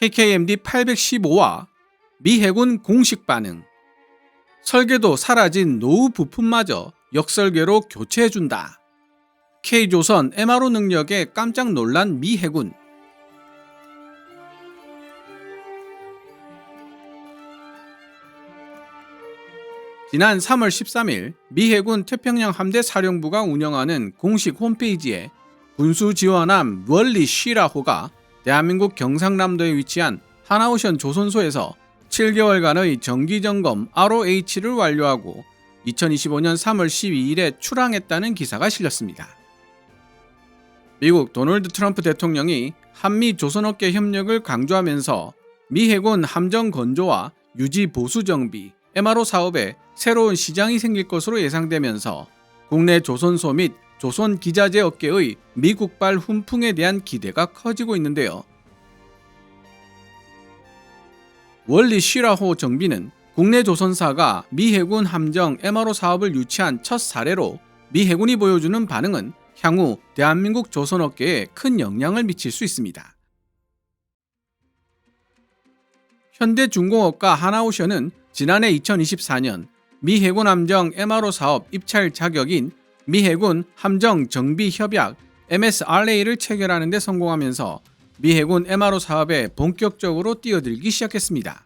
KKMD 815와 미 해군 공식 반응. 설계도 사라진 노후 부품마저 역설계로 교체해준다. K조선 MRO 능력에 깜짝 놀란 미 해군. 지난 3월 13일 미 해군 태평양 함대 사령부가 운영하는 공식 홈페이지에 군수 지원함 월리 시라호가 대한민국 경상남도에 위치한 하나오션 조선소에서 7개월간의 정기 점검 ROH를 완료하고 2025년 3월 12일에 출항했다는 기사가 실렸습니다. 미국 도널드 트럼프 대통령이 한미 조선업계 협력을 강조하면서 미 해군 함정 건조와 유지 보수 정비, MRO 사업에 새로운 시장이 생길 것으로 예상되면서 국내 조선소 및 조선 기자재 업계의 미국발 훈풍에 대한 기대가 커지고 있는데요. 원리 시라호 정비는 국내 조선사가 미 해군 함정 MRO 사업을 유치한 첫 사례로 미 해군이 보여주는 반응은 향후 대한민국 조선업계에 큰 영향을 미칠 수 있습니다. 현대중공업과 하나오션은 지난해 2024년 미 해군 함정 MRO 사업 입찰 자격인 미 해군 함정 정비 협약 MSRA를 체결하는 데 성공하면서 미 해군 MRO 사업에 본격적으로 뛰어들기 시작했습니다.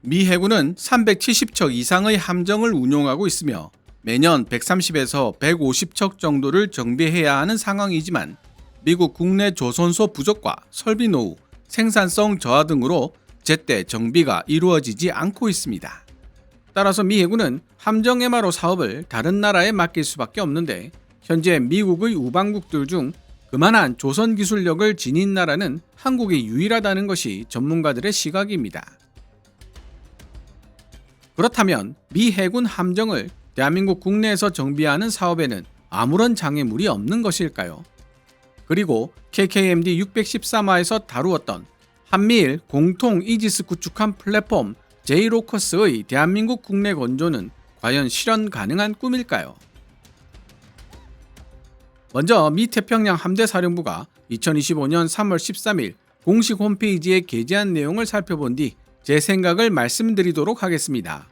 미 해군은 370척 이상의 함정을 운용하고 있으며 매년 130에서 150척 정도를 정비해야 하는 상황이지만 미국 국내 조선소 부족과 설비 노후, 생산성 저하 등으로 제때 정비가 이루어지지 않고 있습니다. 따라서 미 해군은 함정 MRO 사업을 다른 나라에 맡길 수밖에 없는데 현재 미국의 우방국들 중 그만한 조선 기술력을 지닌 나라는 한국이 유일하다는 것이 전문가들의 시각입니다. 그렇다면 미 해군 함정을 대한민국 국내에서 정비하는 사업에는 아무런 장애물이 없는 것일까요? 그리고 KKMD 613화에서 다루었던 한미일 공통 이지스 구축한 플랫폼 제이로커스의 대한민국 국내 건조는 과연 실현 가능한 꿈일까요? 먼저 미 태평양 함대 사령부가 2025년 3월 13일 공식 홈페이지에 게재한 내용을 살펴본 뒤 제 생각을 말씀드리도록 하겠습니다.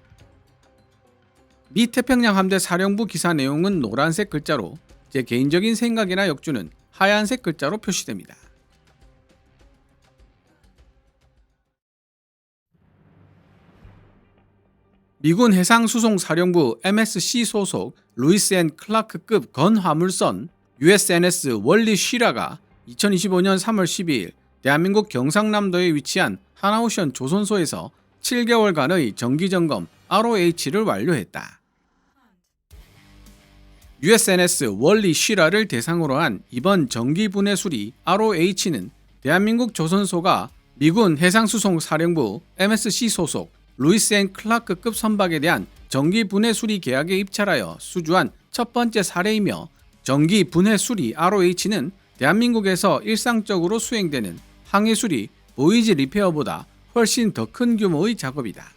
미 태평양 함대 사령부 기사 내용은 노란색 글자로 제 개인적인 생각이나 역주는 하얀색 글자로 표시됩니다. 미군 해상수송사령부 MSC 소속 루이스 앤 클라크급 건화물선 USNS 월리 쉬라가 2025년 3월 12일 대한민국 경상남도에 위치한 하나오션 조선소에서 7개월간의 정기점검 ROH를 완료했다. USNS 월리 쉬라를 대상으로 한 이번 정기 분해 수리 ROH는 대한민국 조선소가 미군 해상수송 사령부 MSC 소속 루이스 앤 클라크급 선박에 대한 정기 분해 수리 계약에 입찰하여 수주한 첫 번째 사례이며 정기 분해 수리 ROH는 대한민국에서 일상적으로 수행되는 항해 수리 보이지 리페어보다 훨씬 더 큰 규모의 작업이다.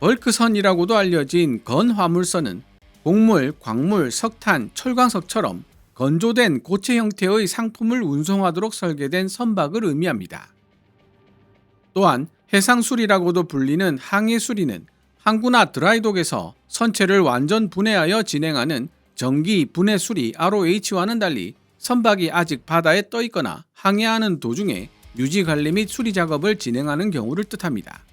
벌크선이라고도 알려진 건 화물선은 곡물, 광물, 석탄, 철광석처럼 건조된 고체 형태의 상품을 운송하도록 설계된 선박을 의미합니다. 또한 해상수리라고도 불리는 항해수리는 항구나 드라이독에서 선체를 완전 분해하여 진행하는 정기 분해 수리 ROH와는 달리 선박이 아직 바다에 떠 있거나 항해하는 도중에 유지 관리 및 수리 작업을 진행하는 경우를 뜻합니다.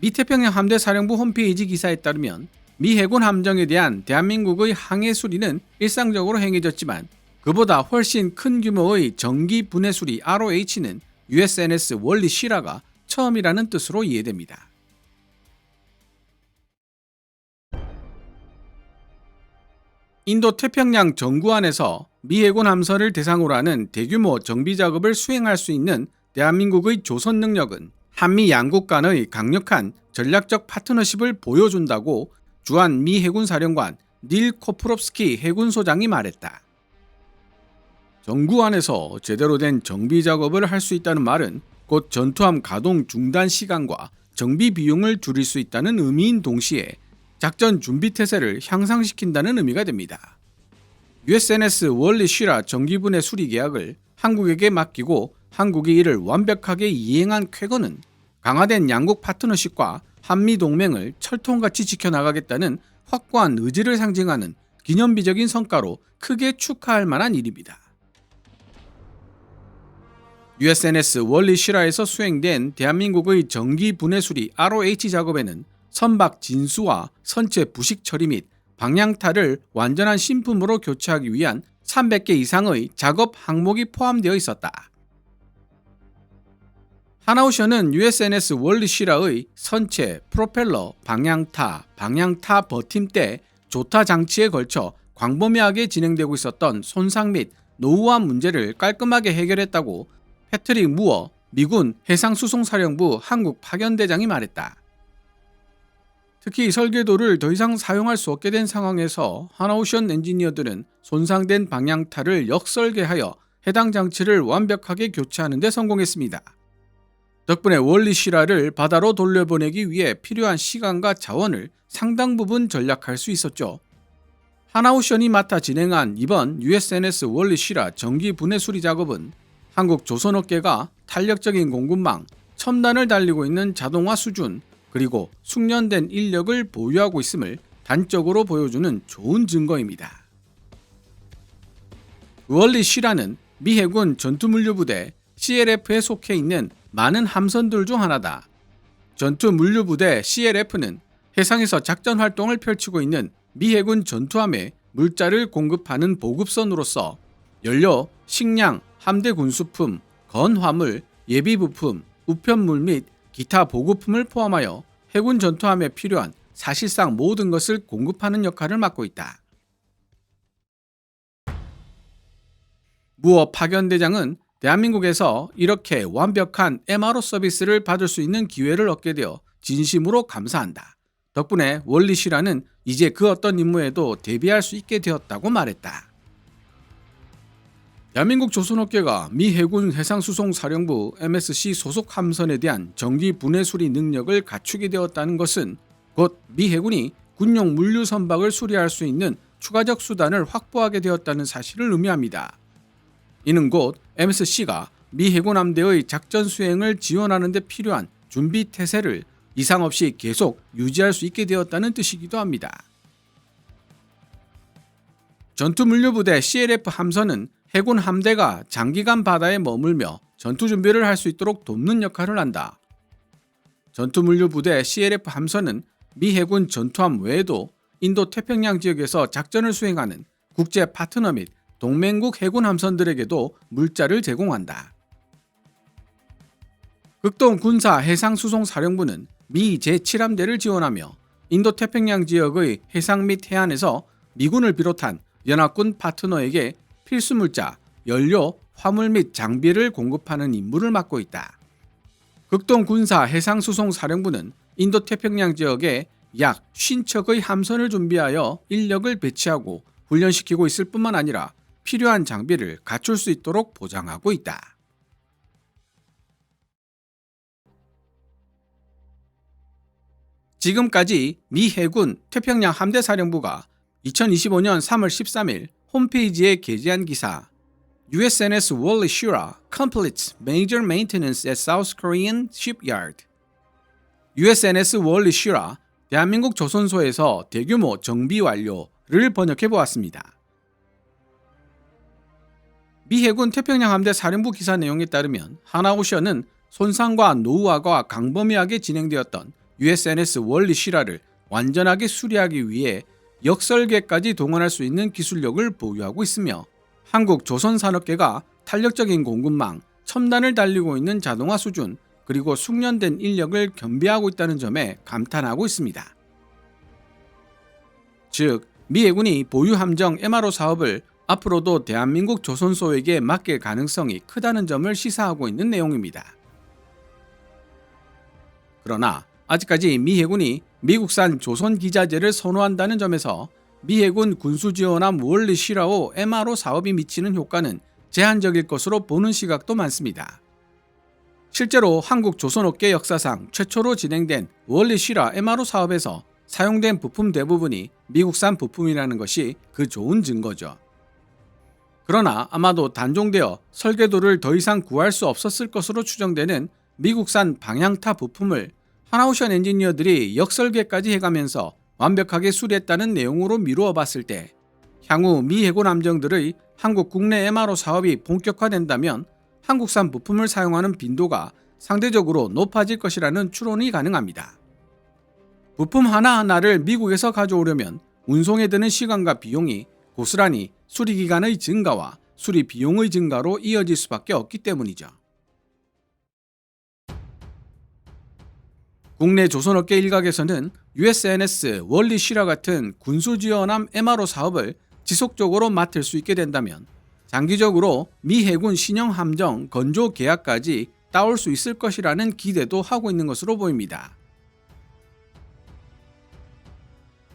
미 태평양 함대 사령부 홈페이지 기사에 따르면 미 해군 함정에 대한 대한민국의 항해 수리는 일상적으로 행해졌지만 그보다 훨씬 큰 규모의 정기 분해 수리 ROH는 USNS 월리 시라가 처음이라는 뜻으로 이해됩니다. 인도 태평양 정구안에서 미 해군 함선을 대상으로 하는 대규모 정비 작업을 수행할 수 있는 대한민국의 조선 능력은 한미 양국 간의 강력한 전략적 파트너십을 보여준다고 주한 미 해군 사령관 닐 코프롭스키 해군 소장이 말했다. 정구 안에서 제대로 된 정비 작업을 할 수 있다는 말은 곧 전투함 가동 중단 시간과 정비 비용을 줄일 수 있다는 의미인 동시에 작전 준비 태세를 향상시킨다는 의미가 됩니다. USNS 월리 쉬라 정기분해 수리 계약을 한국에게 맡기고 한국이 이를 완벽하게 이행한 쾌거는 강화된 양국 파트너십과 한미 동맹을 철통같이 지켜나가겠다는 확고한 의지를 상징하는 기념비적인 성과로 크게 축하할 만한 일입니다. USNS 월리 시라에서 수행된 대한민국의 전기 분해 수리 ROH 작업에는 선박 진수와 선체 부식 처리 및 방향타를 완전한 신품으로 교체하기 위한 300개 이상의 작업 항목이 포함되어 있었다. 하나오션은 USNS 월리시라의 선체, 프로펠러, 방향타, 방향타 버팀대, 조타 장치에 걸쳐 광범위하게 진행되고 있었던 손상 및 노후화 문제를 깔끔하게 해결했다고 패트릭 무어 미군 해상수송사령부 한국 파견대장이 말했다. 특히 설계도를 더 이상 사용할 수 없게 된 상황에서 하나오션 엔지니어들은 손상된 방향타를 역설계하여 해당 장치를 완벽하게 교체하는 데 성공했습니다. 덕분에 월리 시라를 바다로 돌려보내기 위해 필요한 시간과 자원을 상당 부분 절약할 수 있었죠. 하나오션이 맡아 진행한 이번 USNS 월리 시라 전기 분해 수리 작업은 한국 조선업계가 탄력적인 공급망, 첨단을 달리고 있는 자동화 수준, 그리고 숙련된 인력을 보유하고 있음을 단적으로 보여주는 좋은 증거입니다. 월리 시라는 미 해군 전투물류부대 CLF에 속해 있는 많은 함선들 중 하나다. 전투물류부대 CLF는 해상에서 작전 활동을 펼치고 있는 미 해군 전투함에 물자를 공급하는 보급선으로서 연료, 식량, 함대 군수품, 건화물, 예비부품, 우편물 및 기타 보급품을 포함하여 해군 전투함에 필요한 사실상 모든 것을 공급하는 역할을 맡고 있다. 무어 파견대장은 대한민국에서 이렇게 완벽한 MRO 서비스를 받을 수 있는 기회를 얻게 되어 진심으로 감사한다. 덕분에 월리시라는 이제 그 어떤 임무에도 대비할 수 있게 되었다고 말했다. 대한민국 조선업계가 미 해군 해상수송사령부 MSC 소속 함선에 대한 정기 분해 수리 능력을 갖추게 되었다는 것은 곧 미 해군이 군용 물류 선박을 수리할 수 있는 추가적 수단을 확보하게 되었다는 사실을 의미합니다. 이는 곧 MSC가 미 해군 함대의 작전 수행을 지원하는 데 필요한 준비 태세를 이상 없이 계속 유지할 수 있게 되었다는 뜻이기도 합니다. 전투물류부대 CLF 함선은 해군 함대가 장기간 바다에 머물며 전투 준비를 할 수 있도록 돕는 역할을 한다. 전투물류 부대 CLF 함선은 미 해군 전투함 외에도 인도 태평양 지역에서 작전을 수행하는 국제 파트너 및 동맹국 해군 함선들에게도 물자를 제공한다. 극동 군사 해상수송 사령부는 미 제7함대를 지원하며 인도 태평양 지역의 해상 및 해안에서 미군을 비롯한 연합군 파트너에게 필수 물자, 연료, 화물 및 장비를 공급하는 임무를 맡고 있다. 극동 군사 해상 수송 사령부는 인도 태평양 지역에 약 50척의 함선을 준비하여 인력을 배치하고 훈련시키고 있을 뿐만 아니라 필요한 장비를 갖출 수 있도록 보장하고 있다. 지금까지 미 해군 태평양 함대 사령부가 2025년 3월 13일 홈페이지에 게재한 기사 USNS Wally Shira completes major maintenance at South Korean shipyard. USNS Wally Shira 대한민국 조선소에서 대규모 정비 완료를 번역해 보았습니다. 미 해군 태평양 함대 사령부 기사 내용에 따르면 하나오션은 손상과 노후화가 강범위하게 진행되었던 USNS 월리 시라를 완전하게 수리하기 위해 역설계까지 동원할 수 있는 기술력을 보유하고 있으며 한국 조선 산업계가 탄력적인 공급망, 첨단을 달리고 있는 자동화 수준, 그리고 숙련된 인력을 겸비하고 있다는 점에 감탄하고 있습니다. 즉, 미 해군이 보유 함정 MRO 사업을 앞으로도 대한민국 조선소에게 맡길 가능성이 크다는 점을 시사하고 있는 내용입니다. 그러나 아직까지 미 해군이 미국산 조선 기자재를 선호한다는 점에서 미 해군 군수 지원함 월리 시라오 MRO 사업이 미치는 효과는 제한적일 것으로 보는 시각도 많습니다. 실제로 한국 조선업계 역사상 최초로 진행된 월리 시라 MRO 사업에서 사용된 부품 대부분이 미국산 부품이라는 것이 그 좋은 증거죠. 그러나 아마도 단종되어 설계도를 더 이상 구할 수 없었을 것으로 추정되는 미국산 방향타 부품을 하나오션 엔지니어들이 역설계까지 해가면서 완벽하게 수리했다는 내용으로 미루어 봤을 때 향후 미 해군 함정들의 한국 국내 MRO 사업이 본격화된다면 한국산 부품을 사용하는 빈도가 상대적으로 높아질 것이라는 추론이 가능합니다. 부품 하나하나를 미국에서 가져오려면 운송에 드는 시간과 비용이 고스란히 수리 기간의 증가와 수리 비용의 증가로 이어질 수밖에 없기 때문이죠. 국내 조선업계 일각에서는 USNS, 월리 시라 같은 군수 지원함 MRO 사업을 지속적으로 맡을 수 있게 된다면 장기적으로 미 해군 신형 함정 건조 계약까지 따올 수 있을 것이라는 기대도 하고 있는 것으로 보입니다.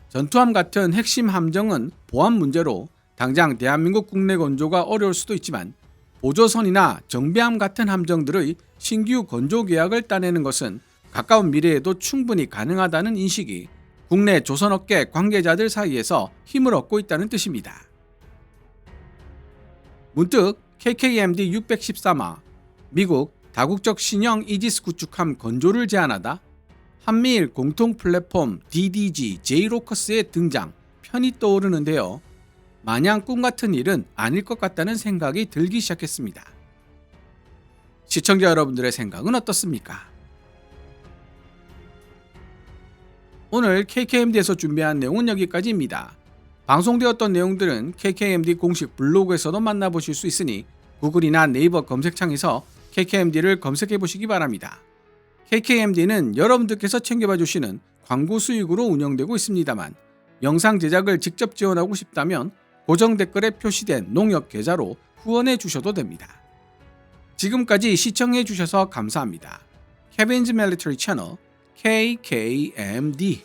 전투함 같은 핵심 함정은 보안 문제로 당장 대한민국 국내 건조가 어려울 수도 있지만 보조선이나 정비함 같은 함정들의 신규 건조 계약을 따내는 것은 가까운 미래에도 충분히 가능하다는 인식이 국내 조선업계 관계자들 사이에서 힘을 얻고 있다는 뜻입니다. 문득 KKMD 613화 미국 다국적 신형 이지스 구축함 건조를 제안하다 한미일 공통 플랫폼 DDG J로커스의 등장 편이 떠오르는데요. 마냥 꿈 같은 일은 아닐 것 같다는 생각이 들기 시작했습니다. 시청자 여러분들의 생각은 어떻습니까? 오늘 KKMD에서 준비한 내용은 여기까지입니다. 방송되었던 내용들은 KKMD 공식 블로그에서도 만나보실 수 있으니 구글이나 네이버 검색창에서 KKMD를 검색해 보시기 바랍니다. KKMD는 여러분들께서 챙겨봐 주시는 광고 수익으로 운영되고 있습니다만 영상 제작을 직접 지원하고 싶다면 고정 댓글에 표시된 농협 계좌로 후원해 주셔도 됩니다. 지금까지 시청해 주셔서 감사합니다. 케빈즈 멜리터리 채널 KKMD